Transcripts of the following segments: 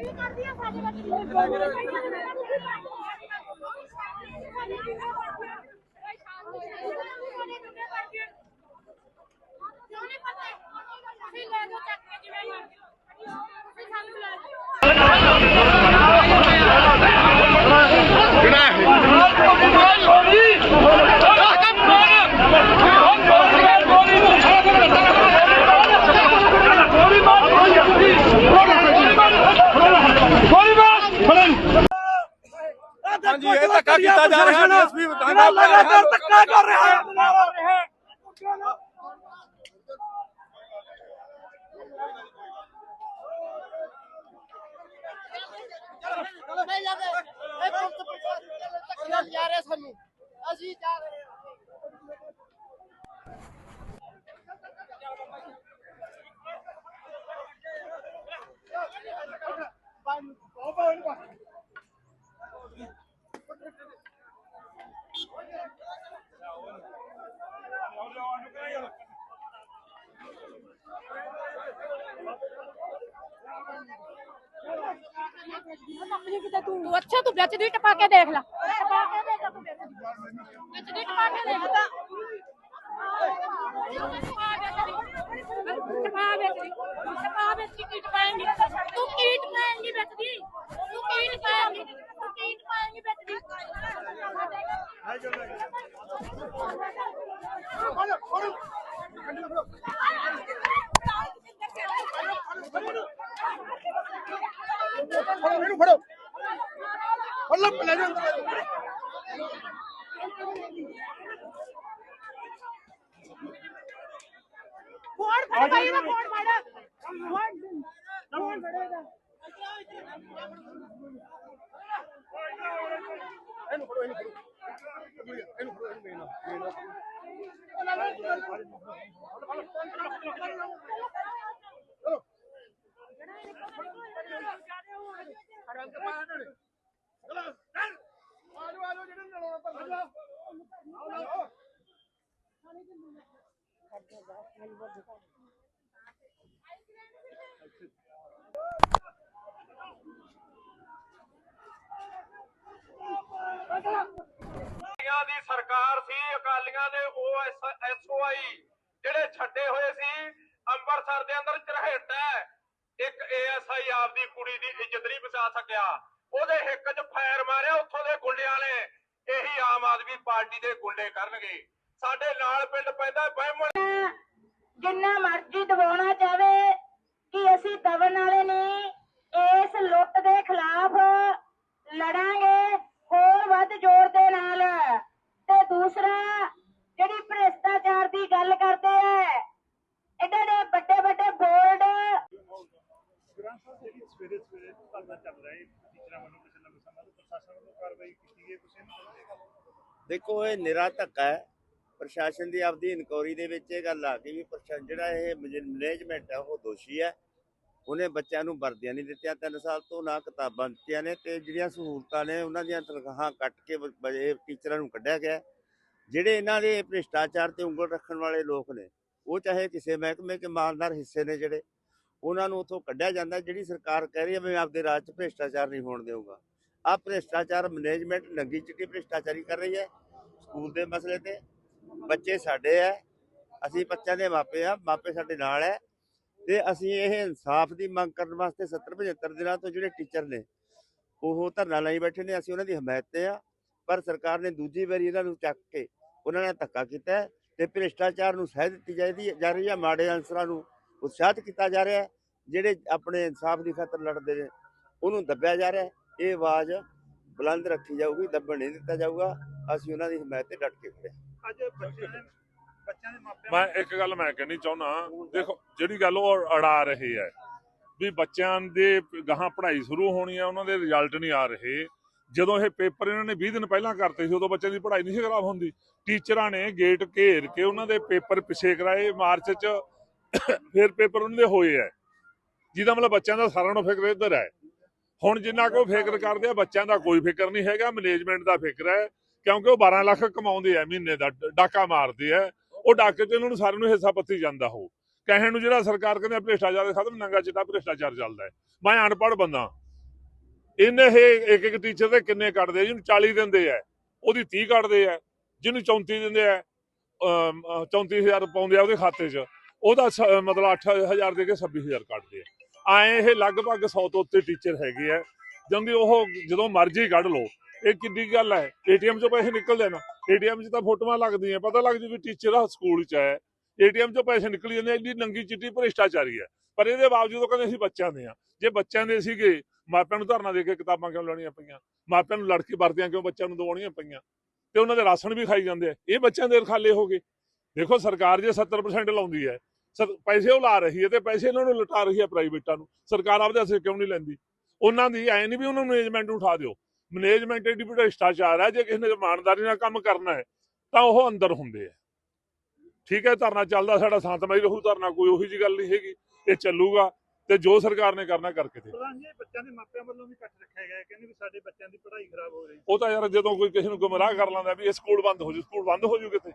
ਜਿਵੇਂ ਮਰਜ਼ੀ ਤੁਸੀਂ ਸਾਨੂੰ ਲੈ ਜਾਓ ਹਾਂਜੀ ਇਹ ਧੱਕਾ ਕੀਤਾ ਜਾ ਰਿਹਾ ਹੈ ਡੀਐਸਪੀ ਬਟਾਲਾ ਲਗਾਤਾਰ ਧੱਕਾ ਕਰ ਰਿਹਾ ਹੈ ਨਹੀਂ ਜਾਂਦੇ ਇਹ ਪੁਲਿਸ ਧੱਕੀਆਂ ਜਾ ਰਹੇ ਸਾਨੂੰ ਅਸੀਂ ਜਾ ਰਹੇ ਹਾਂ। ਤੂੰ ਅੱਛਾ, ਤੂੰ ਵਿੱਚ ਦੀ ਟਪਾ ਕੇ ਦੇਖ ਲੈ ਟਪਾ ਕੇ ਦੇਖ ਲੈ। ਤੂੰ ਵਿੱਚ ਦੀ। ਟਪਾ ਕੇ ਦੇਖ ਲੈ। ਟਪਾ ਵਿੱਚ ਦੀ ਟਪਾ ਵਿੱਚ ਦੀ ਕੀਟ ਪਾਏਂਗੀ ਤੂੰ ਕੀਟ ਪਾਏਂਗੀ ਵਿੱਚ ਦੀ। ਤੂੰ ਕੀਟ ਪਾਏਂਗੀ। ਤੂੰ ਕੀਟ ਪਾਏਂਗੀ ਵਿੱਚ ਦੀ। ਇਹਨੂੰ ਫੜੋ ਫੜ ਲੈ ਲੈ ਜਾ ਅੰਦਰ ਇਹਨੂੰ ਮੇਨਾ ਮੇਨਾ ਰੰਗ ਪਾਇਆ ਇਹਨਾਂ ਨੇ ਚਲੋ ਚੱਲ ਆਜੋ ਆਜੋ ਜਿਹੜੇ ਨਲਾਉਣਾ ਭੰਨ ਜਾ ਆਓ ਆਓ ਅਕਾਲੀਆਂ ਦੀ ਸਰਕਾਰ ਸੀ, ਅਕਾਲੀਆਂ ਦੇ ਉਹ ਐਸਓਆਈ ਜਿਹੜੇ ਛੱਡੇ ਹੋਏ ਸੀ, ਅੰਮ੍ਰਿਤਸਰ ਦੇ ਅੰਦਰ ਝਰਹੇਟਾ ਇੱਕ ਏਐਸਆਈ ਆਪਦੀ ਕੁੜੀ ਦੀ ਇੱਜ਼ਤ ਨਹੀਂ ਬਚਾ ਸਕਿਆ। ਉਹਦੇ ਹਿੱਕ 'ਚ ਫਾਇਰ ਮਾਰਿਆ ਉੱਥੋਂ ਦੇ ਗੁੰਡਿਆਂ ਨੇ ਇਹੀ ਆਮ ਆਦਮੀ ਪਾਰਟੀ ਦੇ ਗੁੰਡੇ ਕਰਨਗੇ। ਸਾਡੇ ਨਾਲ ਪਿੰਡ ਪੈਂਦਾ ਬਹਿਮਣ ਜਿੰਨਾ ਮਰਜ਼ੀ ਦਬਾਉਣਾ ਚਾਵੇ ਕਿ ਅਸੀਂ ਦਬਣ ਵਾਲੇ ਨਹੀਂ, ਇਸ ਲੁੱਟ ਦੇ ਖਿਲਾਫ ਲੜਾਂਗੇ ਹੋਰ ਵੱਧ ਜ਼ੋਰ ਦੇ ਨਾਲ। ਤੇ ਦੂਸਰਾ, ਜਿਹੜੀ ਭ੍ਰਿਸ਼ਟਾਚਾਰ ਦੀ ਗੱਲ ਕਰਦੇ ਐ ਐਡੇ ਐਡੇ ਵੱਡੇ ਵੱਡੇ ਬੋਰਡ ਗ੍ਰਾਂਟ ਸਾਹਿਬ ਜਿਹੜੀ ਸਵੇਰੇ ਸਵੇਰੇ ਧਰਨਾ ਚੱਲ ਰਿਹਾ ਹੈ ਟੀਚਰਾਂ ਵੱਲੋਂ ਕਿਸੇ ਲੰਬੇ ਸਮੇਂ ਤੋਂ ਪ੍ਰਸ਼ਾਸਨ ਵੱਲੋਂ ਕਾਰਵਾਈ ਕੀਤੀ ਗਈ ਤੁਸੀਂ ਇਹਨੂੰ ਕਿਵੇਂ ਦੇਖਦੇ ਹੋ? ਦੇਖੋ, ਇਹ ਨਿਰਾ ਧੱਕਾ ਹੈ। ਪ੍ਰਸ਼ਾਸਨ ਦੀ ਆਪਦੀ ਇਨਕੁਆਰੀ ਦੇ ਵਿੱਚ ਇਹ ਗੱਲ ਆ ਗਈ ਵੀ ਪ੍ਰਸ਼ਾਸਨ, ਜਿਹੜਾ ਇਹ ਮੈਨੇਜਮੈਂਟ ਹੈ, ਉਹ ਦੋਸ਼ੀ ਹੈ। ਉਹਨੇ ਬੱਚਿਆਂ ਨੂੰ ਵਰਦੀਆਂ ਨਹੀਂ ਦਿੱਤੀਆਂ 3 ਸਾਲ ਤੋਂ ਨਾ ਕਿਤਾਬਾਂ ਦਿੱਤੀਆਂ ਨੇ ਤੇ ਜਿਹੜੀਆਂ ਸਹੂਲਤਾਂ ਨੇ, ਉਹਨਾਂ ਦੀਆਂ ਤਨਖਾਹਾਂ ਕੱਟ ਕੇ ਇਹ ਟੀਚਰਾਂ ਨੂੰ ਕੱਢਿਆ ਗਿਆ ਜਿਹੜੇ ਇਹਨਾਂ ਦੇ ਭ੍ਰਿਸ਼ਟਾਚਾਰ ਤੇ ਉਂਗਲ ਰੱਖਣ ਵਾਲੇ ਲੋਕ ਨੇ, ਉਹ ਚਾਹੇ ਕਿਸੇ ਮਹਿਕਮੇ ਕੇ ਮਾਲਦਾਰ ਹਿੱਸੇ ਨੇ ਜਿਹੜੇ, ਉਹਨਾਂ ਨੂੰ ਉੱਥੋਂ ਕੱਢਿਆ ਜਾਂਦਾ, ਜਿਹੜੀ ਸਰਕਾਰ ਕਹਿ ਰਹੀ ਹੈ, ਮੈਂ ਆਪਦੇ ਰਾਜ 'ਚ ਭ੍ਰਿਸ਼ਟਾਚਾਰ ਨਹੀਂ ਹੋਣ ਦੇਵਾਂਗਾ ਆ ਭ੍ਰਿਸ਼ਟਾਚਾਰ ਮੈਨੇਜਮੈਂਟ ਨੰਗੀ ਚਿੱਟੀ ਭ੍ਰਿਸ਼ਟਾਚਾਰੀ ਕਰ ਰਹੀ ਹੈ, ਸਕੂਲ ਦੇ ਮਸਲੇ ਤੇ। ਬੱਚੇ ਸਾਡੇ ਐ ਅਸੀਂ ਬੱਚਿਆਂ ਦੇ ਮਾਪੇ ਆ ਮਾਪੇ ਸਾਡੇ ਨਾਲ ਐ ਤੇ ਅਸੀਂ ਇਹ ਇਨਸਾਫ ਦੀ ਮੰਗ ਕਰਨ ਵਾਸਤੇ 70 75 ਦਿਨਾਂ ਤੋਂ ਜਿਹੜੇ ਟੀਚਰ ਨੇ, ਉਹ ਧਰਨਾ ਲਈ ਬੈਠੇ ਨੇ, ਅਸੀਂ ਉਹਨਾਂ ਦੀ ਹਮਾਇਤ ਤੇ ਆ ਪਰ ਸਰਕਾਰ ਨੇ ਦੂਜੀ ਵਾਰੀ ਇਹਨਾਂ ਨੂੰ ਚੱਕ ਕੇ ਉਹਨਾਂ ਨਾਲ ਧੱਕਾ ਕੀਤਾ ਹੈ ਤੇ ਭ੍ਰਿਸ਼ਟਾਚਾਰ ਨੂੰ ਸਹਿ ਦਿੱਤੀ ਜਾਂਦੀ ਜਾ ਰਹੀ ਹੈ। ਮਾੜੇ ਅਨਸਰਾਂ ਨੂੰ ਉਤਸ਼ਾਹਿਤ ਕੀਤਾ ਜਾ ਰਿਹਾ ਜਿਹੜੇ ਆਪਣੇ ਇਨਸਾਫ ਦੀ ਖਾਤਰ ਲੜਦੇ ਨੇ, ਉਹਨੂੰ ਦੱਬਿਆ ਜਾ ਰਿਹਾ ਇਹ ਆਵਾਜ਼ ਬੁਲੰਦ ਰੱਖੀ ਜਾਊਗੀ ਦੱਬਣ ਨਹੀਂ ਦਿੱਤਾ ਜਾਊਗਾ। ਅਸੀਂ ਉਹਨਾਂ ਦੀ ਹਮਾਇਤ ਤੇ ਡਟ ਕੇ ਖੜੇ ਹਾਂ। ਅੱਜ ਬੱਚਿਆਂ ਦੇ ਬੱਚਿਆਂ ਦੇ ਮਾਪਿਆਂ ਮੈਂ ਇੱਕ ਗੱਲ ਮੈਂ ਕਹਿਣੀ ਚਾਹੁੰਦਾ ਦੇਖੋ ਜਿਹੜੀ ਗੱਲ ਉਹ ਅੜਾ ਰਹੇ ਹੈ ਵੀ ਬੱਚਿਆਂ ਦੇ ਗਾਹਾਂ ਪੜ੍ਹਾਈ ਸ਼ੁਰੂ ਹੋਣੀ ਹੈ ਉਹਨਾਂ ਦੇ ਰਿਜ਼ਲਟ ਨਹੀਂ ਆ ਰਹੇ। ਜਦੋਂ ਇਹ ਪੇਪਰ ਇਹਨਾਂ ਨੇ 20 ਦਿਨ ਪਹਿਲਾਂ ਕਰਤੇ ਸੀ ਉਦੋਂ ਬੱਚਿਆਂ ਦੀ ਪੜ੍ਹਾਈ ਨਹੀਂ ਸੀ ਖਰਾਬ ਹੁੰਦੀ। ਟੀਚਰਾਂ ਨੇ ਗੇਟ ਘੇਰ ਕੇ ਉਹਨਾਂ ਦੇ ਪੇਪਰ ਪਿੱਛੇ ਕਰਾਏ ਮਾਰਚ 'ਚ ਫਿਰ ਪੇਪਰ ਉਹਨਾਂ ਦੇ ਹੋਏ ਹੈ। ਜਿਹਦਾ ਮਤਲਬ ਬੱਚਿਆਂ ਦਾ ਸਾਰਿਆਂ ਨੂੰ ਫਿਕਰ ਇੱਧਰ ਹੈ। ਹੁਣ ਜਿੰਨਾ ਕੋ ਫਿਕਰ ਕਰਦੇ ਆ ਬੱਚਿਆਂ ਦਾ ਕੋਈ ਫਿਕਰ ਨਹੀਂ ਹੈਗਾ ਮੈਨੇਜਮੈਂਟ ਦਾ ਫਿਕਰ ਹੈ ਕਿਉਂਕਿ ਉਹ 12 ਲੱਖ ਕਮਾਉਂਦੇ ਆ ਮਹੀਨੇ ਦਾ ਡਾਕਾ ਮਾਰਦੇ ਆ ਉਹ ਡਾਕੇ ਚ ਉਹਨਾਂ ਨੂੰ ਸਾਰਿਆਂ ਨੂੰ ਹਿੱਸਾ ਪੱਤੀ ਜਾਂਦਾ ਹੋ ਕਹਿਣ ਨੂੰ ਜਿਹੜਾ ਸਰਕਾਰ ਕਹਿੰਦੇ ਆ ਭ੍ਰਿਸ਼ਟਾਚਾਰ ਦੇ ਖਤਮ ਨੰਗਾ ਚਿੱਟਾ ਭ੍ਰਿਸ਼ਟਾਚਾਰ ਚੱਲਦਾ ਹੈ। ਮੈਂ ਅਨਪੜ੍ਹ ਬੰਦਾ। ਇਹਨੇ ਇਹ ਇੱਕ ਇੱਕ ਟੀਚਰ ਦੇ ਕਿੰਨੇ ਕੱਢਦੇ ਆ ਜਿਹਨੂੰ 40 ਦਿੰਦੇ ਆ ਉਹਦੀ 30 ਕੱਢਦੇ ਆ ਜਿਹਨੂੰ 34 ਦਿੰਦੇ ਆ ਅਮ, ਅ, 34000 ਪਾਉਂਦੇ ਆ ਉਹਦੇ ਖਾਤੇ 'ਚ। ਉਹਦਾ ਸ- ਮਤਲਬ 8000 ਦੇ ਕੇ 26000 ਕੱਢਦੇ ਆ। ਆਏ ਇਹ ਲਗਭਗ 100 ਤੋਂ ਉੱਤੇ ਟੀਚਰ ਹੈਗੇ ਆ। ਜਾਂਦੀ ਉਹ ਜਦੋਂ ਮਰਜ਼ੀ ਕੱਢ ਲਓ। ਇਹ ਕਿੱਡੀ ਗੱਲ ਹੈ। ਏਟੀਐਮ 'ਚੋਂ ਪੈਸੇ ਨਿਕਲਦੇ ਨਾ। ਏਟੀਐਮ 'ਚ ਤਾਂ ਫੋਟੋਆਂ ਲੱਗਦੀਆਂ। ਪਤਾ ਲੱਗ ਜੂ ਵੀ ਟੀਚਰ ਆ ਸਕੂਲ 'ਚ ਹੈ। ਏਟੀਐਮ 'ਚੋਂ ਪੈਸੇ ਨਿਕਲ ਜਾਂਦੇ ਆ, ਨੰਗੀ ਚਿੱਟੀ ਭ੍ਰਿਸ਼ਟਾਚਾਰੀ ਹੈ। ਪਰ ਇਹਦੇ ਬਾਵਜੂਦ ਉਹ ਕਹਿੰਦੇ ਅਸੀਂ ਬੱਚਿਆਂ ਦੇ ਆ। ਜੇ ਬੱਚਿਆਂ ਦੇ ਸੀਗੇ ਮਾਪਿਆਂ ਨੂੰ ਧਰਨਾ ਦੇ ਕੇ ਕਿਤਾਬਾਂ ਕਿਉਂ ਲੈਣੀਆਂ ਪਈਆਂ? ਮਾਪਿਆਂ ਨੂੰ ਲੜਕੀ ਵਰਦੀਆਂ ਕਿਉਂ ਬੱਚਿਆਂ ਨੂੰ ਦਵਾਉਣੀਆਂ ਪਈਆਂ? ਤੇ ਉਹਨਾਂ ਦੇ ਰਾਸ਼ਨ ਵੀ ਖਾਈ ਜਾਂਦੇ ਆ। ਇਹ ਬੱਚਿਆਂ ਦੇ ਖਾਲੇ ਹੋ ਗਏ। ਦੇਖੋ ਸਰਕਾਰ ਜੇ 70% ਲਾਉਂਦੀ ਹੈ ਸਰ ਪੈਸੇ ਉਹ ਲਾ ਰਹੀ ਹੈ ਤੇ ਪੈਸੇ ਇਹਨਾਂ ਨੂੰ ਲੁਟਾ ਰਹੀ ਹੈ ਪ੍ਰਾਈਵੇਟਾਂ ਨੂੰ। ਸਰਕਾਰ ਆਪਦੇ ਹੱਥੇ ਕਿਉਂ ਨਹੀਂ ਲੈਂਦੀ? ਉਹਨਾਂ ਦੀ ਐ ਨਹੀਂ ਵੀ ਉਹਨਾਂ ਨੂੰ ਮੈਨੇਜਮੈਂਟ ਨੂੰ ਉਠਾ ਦਿਓ। ਮੈਨੇਜਮੈਂਟ ਏਡੀ ਭ੍ਰਿਸ਼ਟਾਚਾਰ ਹੈ ਜੇ ਕਿਸੇ ਨੇ ਇਮਾਨਦਾਰੀ ਨਾਲ ਕੰਮ ਕਰਨਾ ਹੈ ਤਾਂ ਉਹ ਅੰਦਰ ਹੁੰਦੇ ਆ ਠੀਕ ਹੈ ਧਰਨਾ ਚੱਲਦਾ ਸਾਡਾ ਸ਼ਾਂਤਮਈ ਰਹੂ ਧਰਨਾ ਕੋਈ ਉਹੀ ਜੀ ਗੱਲ ਨਹੀਂ ਹੈਗੀ। ਇਹ ਚੱਲੂਗਾ ਤੇ ਜੋ ਸਰਕਾਰ ਨੇ ਕਰਨਾ ਕਰਕੇ ਤੇ ਪ੍ਰਧਾਨ ਜੀ ਇਹ ਬੱਚਿਆਂ ਦੇ ਮਾਪਿਆਂ ਵੱਲੋਂ ਵੀ ਇਕੱਠ ਰੱਖਿਆ ਗਿਆ ਹੈ। ਕਹਿੰਦੇ ਵੀ ਸਾਡੇ ਬੱਚਿਆਂ ਦੀ ਪੜ੍ਹਾਈ ਖਰਾਬ ਹੋ ਰਹੀ ਉਹ ਤਾਂ ਯਾਰ ਜਦੋਂ ਕੋਈ ਕਿਸੇ ਨੂੰ ਗੁੰਮਰਾਹ ਕਰ ਲੈਂਦਾ ਵੀ ਇਹ ਸਕੂਲ ਬੰਦ ਹੋ ਜੂ ਸਕੂਲ ਬੰਦ ਹੋ ਜੂ ਕਿਤੇ?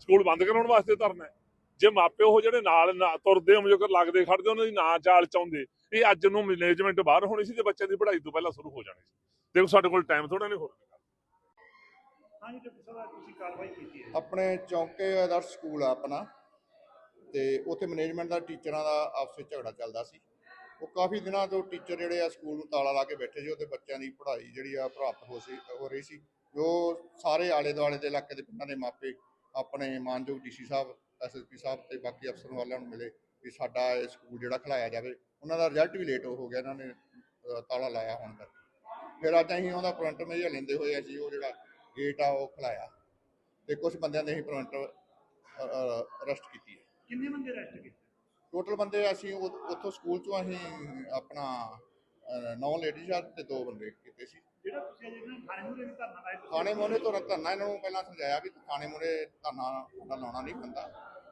ਸਕੂਲ ਬੰਦ ਕਰਾਉਣ ਵਾਸਤੇ ਧਰਨਾ ਹੈ। ਜੇ ਮਾਪਿਓ ਉਹ ਜਿਹੜੇ ਨਾਲ ਤੁਰਦੇ ਹੋ ਜੋ ਲੱਗਦੇ ਖੜਦੇ ਉਹਨਾਂ ਦੀ ਨਾ ਚਾਲ ਚਾਹੁੰਦੇ। ਇਹ ਅੱਜ ਨੂੰ ਮੈਨੇਜਮੈਂਟ ਬਾਹਰ ਹੋਣੀ ਸੀ ਤੇ ਬੱਚਿਆਂ ਦੀ ਪੜ੍ਹਾਈ ਤੋਂ ਪਹਿਲਾਂ ਸ਼ੁਰੂ ਹੋ ਜਾਣੀ ਸੀ। ਦੇਖੋ ਸਾਡੇ ਕੋਲ ਟਾਈਮ ਥੋੜਾ ਨਹੀਂ ਹੋਰ ਹਾਂਜੀ ਡਿਪਟੀ ਸਾਹਿਬ ਤੁਸੀਂ ਕਾਰਵਾਈ ਕੀਤੀ ਹੈ। ਆਪਣੇ ਚੌਂਕੇ ਆਦਰਸ਼ ਸਕੂਲ ਆ ਆਪਣਾ ਤੇ ਉੱਥੇ ਮੈਨੇਜਮੈਂਟ ਦਾ ਟੀਚਰਾਂ ਦਾ ਆਪਸ ਵਿੱਚ ਝਗੜਾ ਚੱਲਦਾ ਸੀ। ਉਹ ਕਾਫੀ ਦਿਨਾਂ ਤੋਂ ਟੀਚਰ ਜਿਹੜੇ ਆ ਸਕੂਲ ਨੂੰ ਤਾਲਾ ਲਾ ਕੇ ਬੈਠੇ ਸੀ ਉਹਦੇ ਬੱਚਿਆਂ ਦੀ ਪੜ੍ਹਾਈ ਜਿਹੜੀ ਆ ਪ੍ਰਭਾਵਿਤ ਹੋ ਸੀ ਹੋ ਰਹੀ ਸੀ। ਜੋ ਸਾਰੇ ਆਲੇ ਦੁਆਲੇ ਦੇ ਇਲਾਕੇ ਦੇ ਪਿੰਡਾਂ ਦੇ ਮਾਪੇ ਆਪਣੇ ਮਾਨਯੋਗ ਡੀਸੀ ਸਾਹਿਬ ਐਸਐਸਪੀ ਸਾਹਿਬ ਤੇ ਬਾਕੀ ਅਫਸਰ ਵਾਲਿਆਂ ਨੂੰ ਮਿਲੇ ਕਿ ਸਾਡਾ ਇਹ ਸਕੂਲ ਜਿਹੜਾ ਖਿਲਾਇਆ ਜਾਵੇ ਉਹਨਾਂ ਦਾ ਰਿਜ਼ਲਟ ਵੀ ਲੇਟ ਹੋ ਗਿਆ ਇਹਨਾਂ ਨੇ ਤਾਲਾ ਲਾਇਆ ਹੋਣ ਕਰਕੇ। ਫਿਰ ਅੱਜ ਅਸੀਂ ਉਹਦਾ ਪ੍ਰਿੰਟ ਮੇਜਰ ਲੈਂਦੇ ਹੋਏ ਅਸੀਂ ਉਹ ਜਿਹੜਾ ਗੇਟ ਆ ਉਹ ਖਿਲਾਇਆ। ਤੇ ਕੁਝ ਬੰਦਿਆਂ ਦੇ ਅਸੀਂ ਪ੍ਰਿੰਟ ਅਰੈਸਟ ਕੀਤੀ ਹੈ। ਕਿੰਨੇ ਬੰਦੇ ਅਰੈਸਟ ਕੀਤੇ? ਟੋਟਲ ਬੰਦੇ ਅਸੀਂ ਉੱਥੋਂ ਸਕੂਲ ਚੋਂ ਅਸੀਂ ਆਪਣਾ ਨੌ ਲੇਡੀਜ਼ ਆ ਤੇ ਦੋ ਬੰਦੇ ਕੀਤੇ ਸੀ। ਜਿਹੜਾ ਤੁਸੀਂ ਅਜੇ ਇਹਨਾਂ ਥਾਣੇ ਮੂਹਰੇ ਵੀ ਧਰਨਾ ਲਾਇਆ ਤੁਸੀਂ? ਥਾਣੇ ਮੋਨੇ ਤੋਂ ਧਰਨਾ ਇਹਨਾਂ ਨੂੰ ਪਹਿਲਾਂ ਸਮਝਾਇਆ ਵੀ ਥਾਣੇ ਮੋਨੇ ਧਰਨਾ ਤੁਹਾਡਾ ਲਾਉਣਾ ਨਹੀਂ ਪੈਂਦਾ।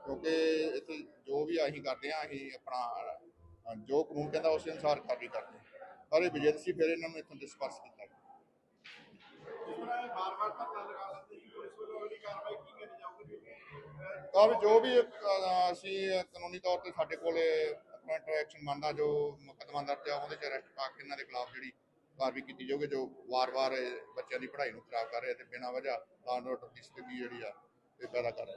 ਕਿਉਂਕਿ ਇੱਥੇ ਜੋ ਵੀ ਅਸੀਂ ਕਰਦੇ ਆ ਅਸੀਂ ਆਪਣਾ ਜੋ ਕਾਨੂੰਨ ਕਹਿੰਦਾ ਉਸ ਅਨੁਸਾਰ ਕਾਰਵਾਈ ਕਰਦੇ ਪਰ ਇਹ ਵਿਜੇਂਸੀ ਫਿਰ ਇਹਨਾਂ ਨੂੰ ਇੱਥੋਂ ਡਿਸਪਰਸ ਕੀਤਾ। ਕਾਫੀ ਜੋ ਵੀ ਅਸੀਂ ਕਾਨੂੰਨੀ ਤੌਰ ਤੇ ਸਾਡੇ ਕੋਲ ਆਪਣਾ ਇੰਟਰੈਕਸ਼ਨ ਮੰਨਦਾ ਜੋ ਮੁਕੱਦਮਾ ਦਰਜ ਆ ਉਹਦੇ ਚ ਅਰੈਸਟ ਪਾ ਕੇ ਇਹਨਾਂ ਦੇ ਖਿਲਾਫ ਜਿਹੜੀ ਕਾਰਵਾਈ ਕੀਤੀ ਜਾਊਗੀ, ਜੋ ਵਾਰ-ਵਾਰ ਇਹ ਬੱਚਿਆਂ ਦੀ ਪੜ੍ਹਾਈ ਨੂੰ ਖਰਾਬ ਕਰ ਰਹੇ ਤੇ ਬਿਨਾਂ ਵਜ੍ਹਾ ਲਾਅ ਆਰਡਰ ਦੀ ਸਥਿਤੀ ਜਿਹੜੀ ਆ, ਇਹ ਪੈਦਾ ਕਰ ਰਹੇ